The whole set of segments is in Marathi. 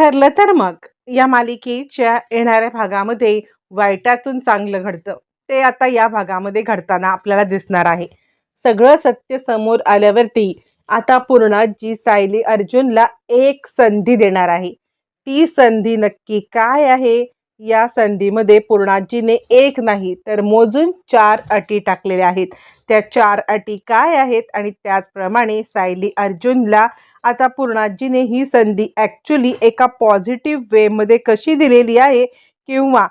ठरलं तर मग. या मालिकेच्या येणाऱ्या भागामध्ये वाईटातून चांगलं घडतं. ते आता या भागामध्ये घडताना आपल्याला दिसणार आहे. सगळं सत्य समोर आल्यावरती आता पूर्णाजी सायली अर्जुनला एक संधी देणार आहे. ती संधी नक्की काय आहे? या संधीमध्ये पूर्णाजीने एक नाही तर मोजून चार अटी टाकलेल्या आहेत. त्या चार अटी काय आहेत? आणि त्याचप्रमाणे सायली अर्जुनला आता पूर्णाजीने ही संधी ॲक्च्युली एका पॉझिटिव्ह वेमध्ये कशी दिलेली आहे? किंवा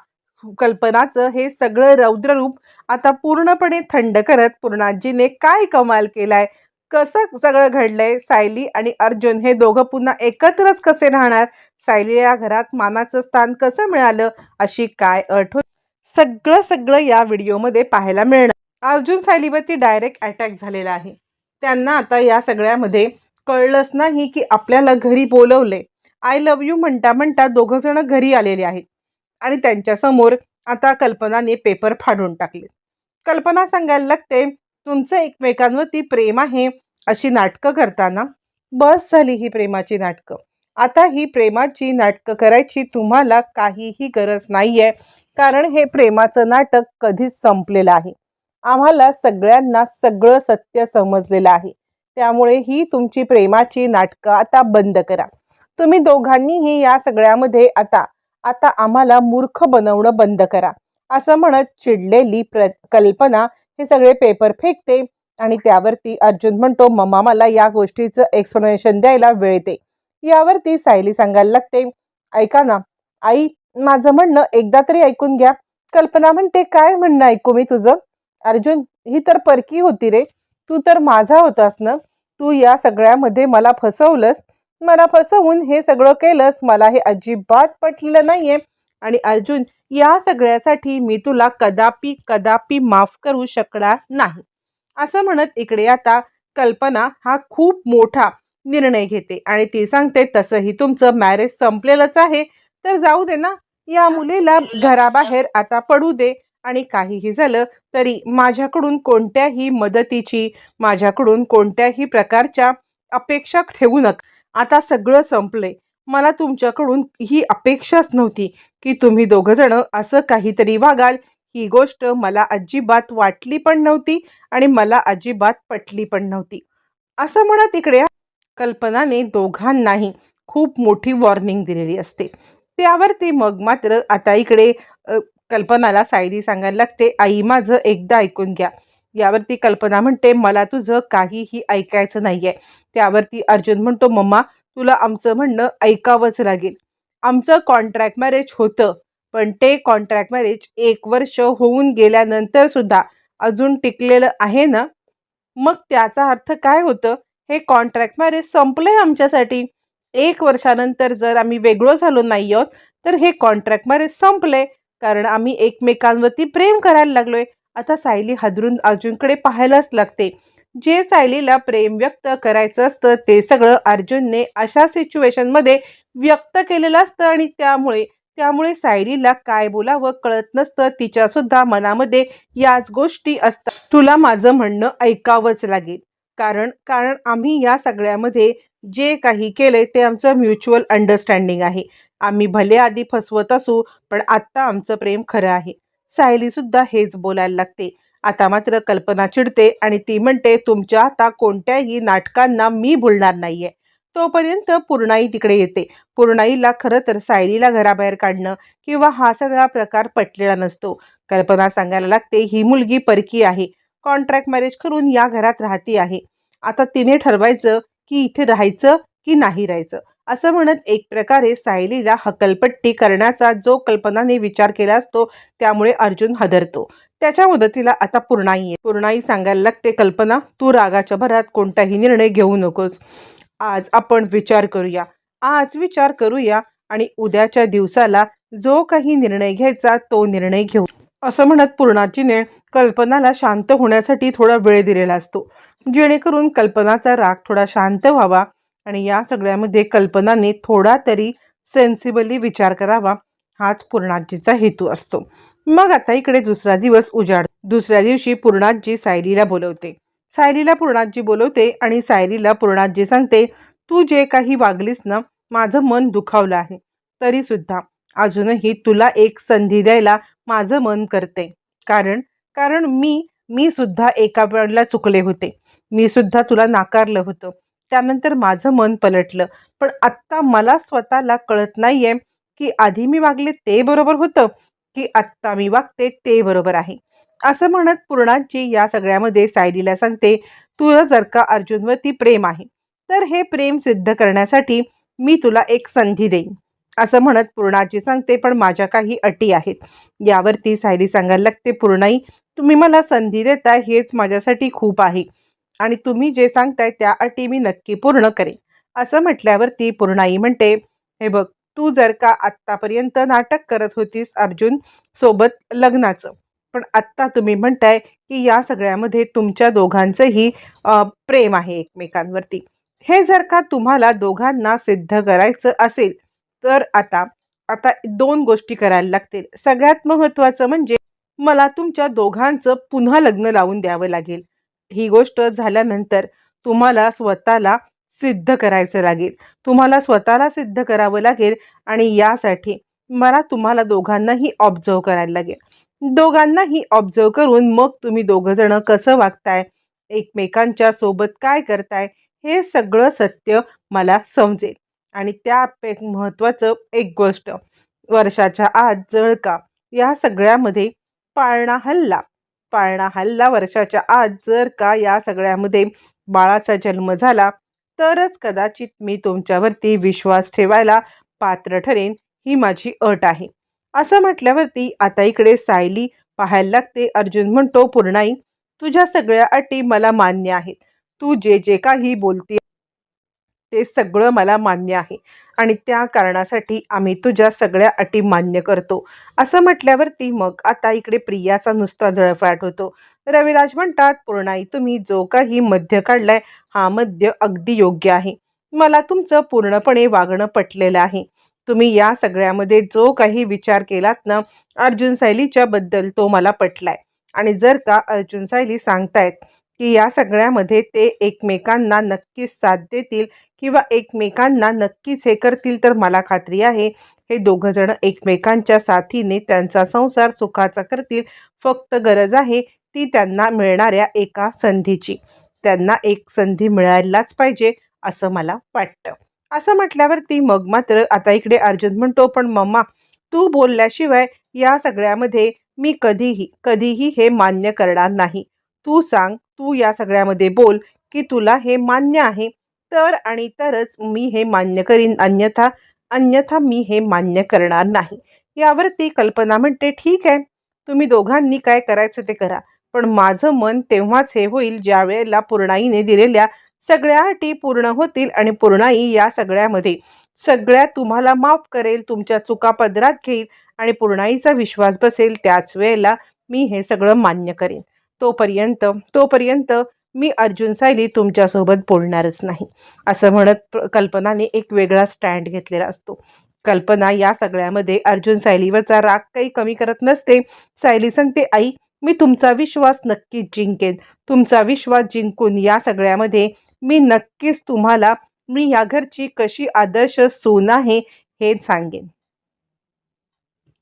कल्पनाचं हे सगळं रौद्ररूप आता पूर्णपणे थंड करत पूर्णाजीने काय कमाल केलाय? कसं सगळं घडलंय? सायली आणि अर्जुन हे दोघं पुन्हा एकत्रच कसे राहणार? सायलीला घरात मानाचं स्थान कसं मिळालं अशी काय अट होती सगळं सगळं या व्हिडिओमध्ये पाहायला मिळणार. अर्जुन सायलीवरती डायरेक्ट अटॅक झालेला आहे. त्यांना आता या सगळ्यामध्ये कळलंच नाही की आपल्याला घरी बोलवले आय लव्ह यू म्हणता म्हणता दोघं जण घरी आलेले आहेत. आणि त्यांच्यासमोर आता कल्पनाने पेपर फाडून टाकले. कल्पना सांगायला लागते तुमचं एकमेकांवरती प्रेम आहे अशी नाटकं करताना. बस झाली ही प्रेमाची नाटकं. आता ही प्रेमाची नाटकं करायची तुम्हाला काहीही गरज नाही आहे कारण हे प्रेमाचं नाटक कधीच संपलेलं आहे. आम्हाला सगळ्यांना सगळं सत्य समजलेलं आहे. त्यामुळे ही तुमची प्रेमाची नाटकं आता बंद करा. तुम्ही दोघांनीही या सगळ्यामध्ये आता आता आम्हाला मूर्ख बनवणं बंद करा. असं म्हणत चिडलेली प्र कल्पना हे सगळे पेपर फेकते आणि त्यावरती अर्जुन म्हणतो मम्मा मला या गोष्टीचं एक्सप्लेनेशन द्यायला वेळ दे. यावरती सायली सांगायला लागते ऐका ना आई माझं म्हणणं एकदा तरी ऐकून घ्या. कल्पना म्हणते काय म्हणणं ऐकू मी तुझं? अर्जुन ही तर परकी होती रे. तू तर माझा होतास ना. तू या सगळ्यामध्ये मला फसवलंस. मला फसवून हे सगळं केलंस. मला हे अजिबात पटलेलं नाहीये. आणि अर्जुन या सगळ्यासाठी मी तुला कदापि कदापि माफ करू शकणार नाही. असं म्हणत इकडे आता कल्पना हा खूप मोठा निर्णय घेते आणि ती सांगते तसंही तुमचं मॅरेज संपलेलंच आहे. तर जाऊ दे ना. या मुलीला घराबाहेर आता पडू दे. आणि काहीही झालं तरी माझ्याकडून कोणत्याही मदतीची माझ्याकडून कोणत्याही प्रकारच्या अपेक्षा ठेवू नका. आता सगळं संपलंय. मला तुमच्याकडून ही अपेक्षाच नव्हती की तुम्ही दोघं जण असं काहीतरी वागाल. ही गोष्ट मला अजिबात वाटली पण नव्हती आणि मला अजिबात पटली पण नव्हती. असं म्हणत इकडे कल्पनाने दोघांनाही खूप मोठी वॉर्निंग दिलेली असते. त्यावरती मग मात्र आता इकडे कल्पनाला सायली सांगायला लागते आई माझं एकदा ऐकून घ्या. यावरती कल्पना म्हणते मला तुझं काहीही ऐकायचं नाही आहे त्यावरती अर्जुन म्हणतो मम्मा तुला आमचं म्हणणं ऐकावंच लागेल. आमचं कॉन्ट्रॅक्ट मॅरेज होतं पण ते कॉन्ट्रॅक्ट मॅरेज एक वर्ष होऊन गेल्यानंतर सुद्धा अजून टिकलेलं आहे ना? मग त्याचा अर्थ काय होतं? हे कॉन्ट्रॅक्ट मॅरेज संपलंय आमच्यासाठी. एक वर्षानंतर जर आम्ही वेगळं झालो नाही आहोत तर हे कॉन्ट्रॅक्ट मॅरेज संपलंय. कारण आम्ही एकमेकांवरती प्रेम करायला लागलोय. आता सायली हादरून अर्जुनकडे पाहायलाच लागते. जे सायलीला प्रेम व्यक्त करायचं असतं ते सगळं अर्जुनने अशा सिच्युएशनमध्ये व्यक्त केलेलं असतं आणि त्यामुळे त्यामुळे सायलीला काय बोलावं कळत नसतं. तिच्यासुद्धा मनामध्ये याच गोष्टी असतात. तुला माझं म्हणणं ऐकावंच लागेल. कारण कारण आम्ही या सगळ्यामध्ये जे काही केलंय ते आमचं म्युच्युअल अंडरस्टँडिंग आहे. आम्ही भले आधी फसवत असू पण आत्ता आमचं प्रेम खरं आहे. सायली सुद्धा हेच बोलायला लागते. आता मात्र कल्पना चिडते आणि ती म्हणते तुमच्या आता कोणत्याही नाटकांना मी भुलणार नाहीये. तोपर्यंत पूर्णाई तिकडे येते. पूर्णाईला खरं तर सायलीला घराबाहेर काढणं किंवा हा सगळा प्रकार पटलेला नसतो. कल्पना सांगायला लागते ही मुलगी परकी आहे. कॉन्ट्रॅक्ट मॅरेज करून या घरात राहती आहे. आता तिने ठरवायचं की इथे राहायचं की नाही राहायचं. असं म्हणत एक प्रकारे सायलीला हकलपट्टी करण्याचा जो कल्पनाने विचार केला असतो त्यामुळे अर्जुन हदरतो. त्याच्या मदतीला आता पूर्णाई आहे. पूर्णाई सांगायला लागते कल्पना तू रागाच्या भरात कोणताही निर्णय घेऊ नकोस. आज आपण विचार करूया. आज विचार करूया आणि उद्याच्या दिवसाला जो काही निर्णय घ्यायचा तो निर्णय घेऊ. असं म्हणत पूर्णाजीने कल्पनाला शांत होण्यासाठी थोडा वेळ दिलेला असतो. जेणेकरून कल्पनाचा राग थोडा शांत व्हावा आणि या सगळ्यामध्ये कल्पनाने थोडा तरी सेन्सिबली विचार करावा हाच पूर्णाजीचा हेतू असतो. मग आता इकडे दुसरा दिवस उजाड दुसऱ्या दिवशी पूर्णाजी सायलीला बोलवते. सायलीला पूर्णाजी बोलवते आणि सायरीला पूर्णाजी सांगते तू जे काही वागलीस ना माझं मन दुखावलं आहे. तरीसुद्धा अजूनही तुला एक संधी द्यायला माझं मन करते. कारण कारण मी मी सुद्धा एका वेळेला चुकले होते. मी सुद्धा तुला नाकारलं होतं. त्यानंतर माझं मन पलटलं. पण आत्ता मला स्वतःला कळत नाहीये की आधी मी वागले ते बरोबर होतं की आत्ता मी वागते ते बरोबर आहे. असं म्हणत पूर्णाजी या सगळ्यामध्ये सायलीला सांगते तुला जर का अर्जुनवरती प्रेम आहे तर हे प्रेम सिद्ध करण्यासाठी मी तुला एक संधी देईन. असं म्हणत पूर्णाची सांगते पण माझ्या काही अटी आहेत. यावरती सायली सांगायला लागते पूर्णाई तुम्ही मला संधी देताय हेच माझ्यासाठी खूप आहे. आणि तुम्ही जे सांगताय त्या अटी मी नक्की पूर्ण करेन. असं म्हटल्यावरती पूर्णाई म्हणते हे बघ तू जर का आत्तापर्यंत नाटक करत होतीस अर्जुन सोबत लग्नाचं पण आत्ता तुम्ही म्हणताय की या सगळ्यामध्ये तुमच्या दोघांचंही प्रेम आहे एकमेकांवरती. हे जर का तुम्हाला दोघांना सिद्ध करायचं असेल तर आता आता दोन गोष्टी करायला लागतील. सगळ्यात महत्त्वाचं म्हणजे मला तुमच्या दोघांचं पुन्हा लग्न लावून द्यावं लागेल. ही गोष्ट झाल्यानंतर तुम्हाला स्वतःला सिद्ध करायचं लागेल. तुम्हाला स्वतःला सिद्ध करावं लागेल आणि यासाठी मला तुम्हाला दोघांनाही ऑब्झर्व करायला लागेल. दोघांनाही ऑब्झर्व करून मग तुम्ही दोघं जण कसं वागताय एकमेकांच्या सोबत काय करताय हे सगळं सत्य मला समजेल. आणि त्या महत्त्वाचं एक गोष्ट वर्षाच्या आत जळका या सगळ्यामध्ये पाळणा हल्ला. पाळणा हल्ला वर्षाच्या आत जर का या सगळ्यामध्ये बाळाचा जन्म झाला तरच कदाचित मी तुमच्यावरती विश्वास ठेवायला पात्र ठरेन ही माझी अट आहे. असं म्हटल्यावरती आता इकडे सायली पाहायला लागते. अर्जुन म्हणतो पूर्णाई तुझ्या सगळ्या अटी मला मान्य आहेत. तू जे जे काही बोलते ते सगळं मला मान्य आहे. आणि त्या कारणासाठी आम्ही तुझ्या सगळ्या अटी मान्य करतो. असं म्हटल्यावरती मग आता इकडे प्रियाचा नुसता जळफाट होतो. रविराज म्हणतात पूर्णाई तुम्ही जो काही मध्य काढलाय हा मध्य अगदी योग्य आहे. मला तुमचं पूर्णपणे वागणं पटलेलं आहे. तुम्ही या सगळ्यामध्ये जो काही विचार केलात ना अर्जुन सायलीच्या बद्दल तो मला पटलाय. आणि जर का अर्जुन सायली सांगतायत की या सगळ्यामध्ये ते एकमेकांना नक्कीच साथ देतील किंवा एकमेकांना नक्कीच हे करतील तर मला खात्री आहे हे दोघं जण एकमेकांच्या साथीने त्यांचा संसार सुखाचा करतील. फक्त गरज आहे ती त्यांना मिळणाऱ्या एका संधीची. त्यांना एक संधी मिळायलाच पाहिजे असं मला वाटतं. असं म्हटल्यावरती मग मात्र आता इकडे अर्जुन म्हणतो पण मम्मा तू बोलल्याशिवाय या सगळ्यामध्ये मी कधीही कधीही हे मान्य करणार नाही. तू सांग तू या सगळ्यामध्ये बोल की तुला हे मान्य आहे. तर आणि तरच मी हे मान्य करीन अन्यथा अन्यथा मी हे मान्य करणार नाही. यावरती कल्पना म्हणते ठीक आहे तुम्ही दोघांनी काय करायचं ते करा. पण माझं मन तेव्हाच हे होईल ज्या वेळेला पूर्णाईने दिलेल्या सगळ्या अटी पूर्ण होतील आणि पूर्णाई या सगळ्यामध्ये. सगळ्या तुम्हाला माफ करेल तुमच्या चुका पदरात घेईल आणि पूर्णाईचा विश्वास बसेल त्याच वेळेला मी हे सगळं मान्य करेन. तोपर्यंत तोपर्यंत मी अर्जुन सायली तुमच्यासोबत बोलणारच नाही. असं म्हणत कल्पनाने एक वेगळा स्टँड घेतलेला असतो. कल्पना या सगळ्यामध्ये अर्जुन सायलीवरचा राग काही कमी करत नसते. सायली सांगते आई मी तुमचा विश्वास नक्कीच जिंकेन. तुमचा विश्वास जिंकून या सगळ्यामध्ये मी नक्कीच तुम्हाला मी या घरची कशी आदर्श सून आहे हे सांगेन.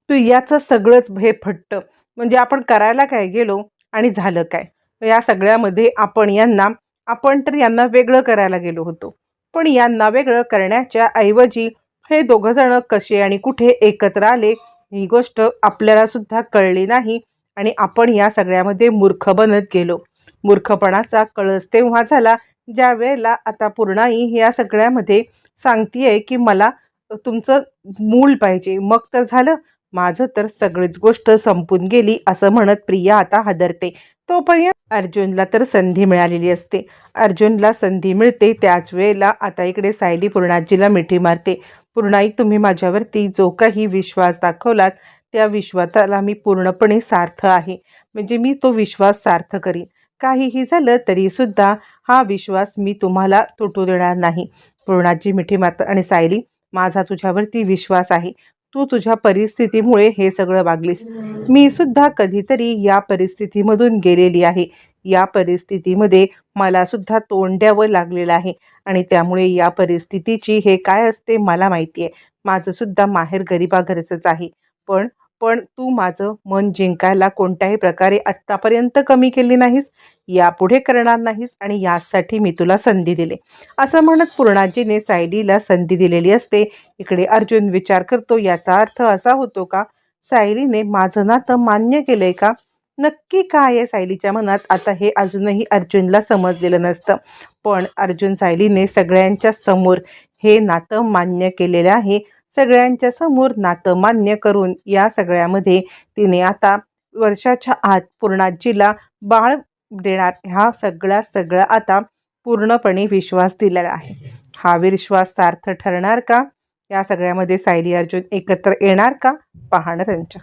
तू याचं सगळंच हे फट्ट. म्हणजे आपण करायला काय गेलो आणि झालं काय? या सगळ्यामध्ये आपण यांना आपण तर यांना वेगळं करायला गेलो होतो. पण यांना वेगळं करण्याच्या ऐवजी हे दोघं जण कसे आणि कुठे एकत्र आले ही गोष्ट आपल्याला सुद्धा कळली नाही आणि आपण या सगळ्यामध्ये मूर्ख बनत गेलो. मूर्खपणाचा कळस तेव्हा झाला ज्या वेळेला आता पूर्णाई या सगळ्यामध्ये सांगतीये की मला तुमचं मूल पाहिजे. मग तर झालं. माझं तर सगळीच गोष्ट संपून गेली असं म्हणत प्रिया आता हादरते. तोपर्यंत अर्जुनला तर संधी मिळालेली असते. अर्जुनला संधी मिळते त्याच वेळेला आता इकडे सायली पूर्णाजीला मिठी मारते. पूर्णाई तुम्ही माझ्यावरती जो काही विश्वास दाखवलात त्या विश्वासाला मी पूर्णपणे सार्थ आहे. म्हणजे मी तो विश्वास सार्थ करीन. काहीही झालं तरीसुद्धा हा विश्वास मी तुम्हाला तुटू देणार नाही. पूर्णाजी मिठी मारत आणि सायली माझा तुझ्यावरती विश्वास आहे. तू तुझ्या परिस्थितीमुळे हे सगळं वागलीस. मी सुद्धा कधीतरी या परिस्थितीमधून गेलेली आहे. या परिस्थितीमध्ये मला सुद्धा तोंड द्यावं लागलेलं आहे. आणि त्यामुळे या परिस्थितीची हे काय असते मला माहिती आहे माझं सुद्धा माहेर गरिबा घरचंच आहे. पण पण तू माझं मन जिंकायला कोणत्याही प्रकारे आत्तापर्यंत कमी केली नाहीस यापुढे करणार नाहीस आणि यासाठी मी तुला संधी दिली. असं म्हणत पूर्णाजीने सायलीला संधी दिलेली असते. इकडे अर्जुन विचार करतो याचा अर्थ असा होतो का? सायलीने माझं नातं मान्य केलंय का? नक्की काय आहे सायलीच्या मनात? आता हे अजूनही अर्जुनला समजलेलं नसतं. पण अर्जुन सायलीने सगळ्यांच्या समोर हे नातं मान्य केलेलं आहे. सगळ्यांच्या समोर नातं मान्य करून या सगळ्यामध्ये तिने आता वर्षाच्या आत पूर्णाजीला बाळ देणार. हा सगळा सगळा आता पूर्णपणे विश्वास दिलेला आहे. हा विश्वास सार्थ ठरणार का? या सगळ्यामध्ये सायली अर्जुन एकत्र येणार का? पाहणं यांच्या